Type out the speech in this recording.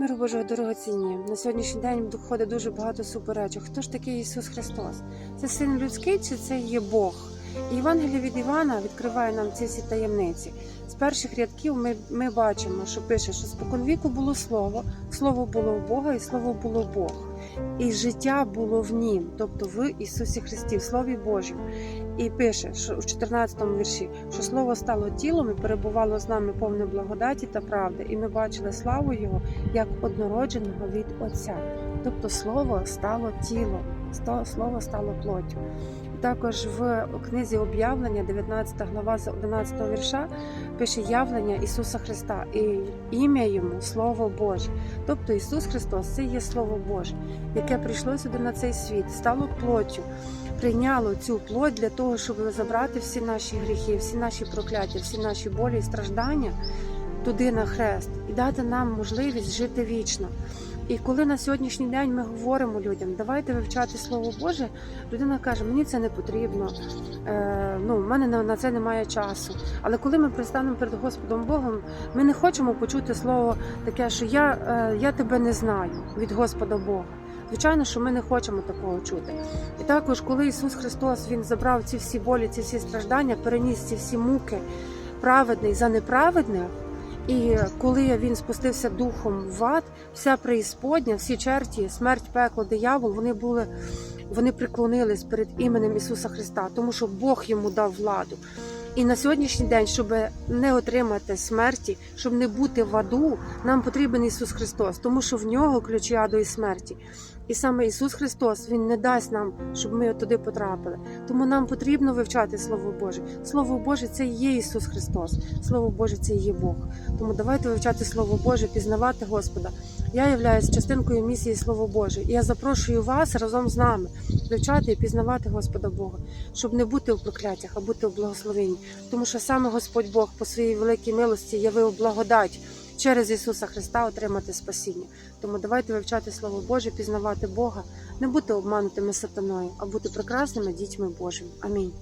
Миру Божого дорогоцінні. На сьогоднішній день доходить дуже багато суперечок. Хто ж такий Ісус Христос? Це син людський чи це є Бог? І Євангеліє від Івана відкриває нам ці всі таємниці. З перших рядків ми, ми бачимо, що пише, що споконвіку було слово, слово було в Бога, і слово було Бог. І життя було в нім, тобто в Ісусі Христі, в Слові Божому. І пише, що в 14 му вірші, що слово стало тілом і перебувало з нами повне благодаті та правди, і ми бачили славу Його як однородженого від Отця. Тобто слово стало тілом, слово стало плоттю. Також в книзі об'явлення, 19 глава з 11 вірша, пише явлення Ісуса Христа і ім'я йому Слово Боже. Тобто Ісус Христос це є Слово Боже, яке прийшло сюди на цей світ, стало плоттю, прийняло цю плоть для того, щоб забрати всі наші гріхи, всі наші прокляття, всі наші болі і страждання туди на хрест і дати нам можливість жити вічно. І коли на сьогоднішній день ми говоримо людям, давайте вивчати Слово Боже, людина каже, мені це не потрібно, е, ну, в мене на, це немає часу. Але коли ми пристанемо перед Господом Богом, ми не хочемо почути слово таке, що я, е, я тебе не знаю від Господа Бога. Звичайно, що ми не хочемо такого чути. І також, коли Ісус Христос Він забрав ці всі болі, ці всі страждання, переніс ці всі муки праведний за неправедних. І коли він спустився духом в ад, вся преісподня, всі черті, смерть, пекло, диявол, вони були, вони приклонились перед іменем Ісуса Христа, тому що Бог йому дав владу. І на сьогоднішній день, щоб не отримати смерті, щоб не бути в аду, нам потрібен Ісус Христос, тому що в нього ключі аду і смерті. І саме Ісус Христос Він не дасть нам, щоб ми туди потрапили. Тому нам потрібно вивчати Слово Боже. Слово Боже це і є Ісус Христос. Слово Боже це і є Бог. Тому давайте вивчати Слово Боже, пізнавати Господа. Я являюсь частинкою місії Слово Боже. І я запрошую вас разом з нами вивчати і пізнавати Господа Бога, щоб не бути у прокляттях, а бути у благословенні. Тому що саме Господь Бог по своїй великій милості явив благодать через Ісуса Христа отримати спасіння. Тому давайте вивчати Слово Боже, пізнавати Бога, не бути обманутими сатаною, а бути прекрасними дітьми Божими. Амінь.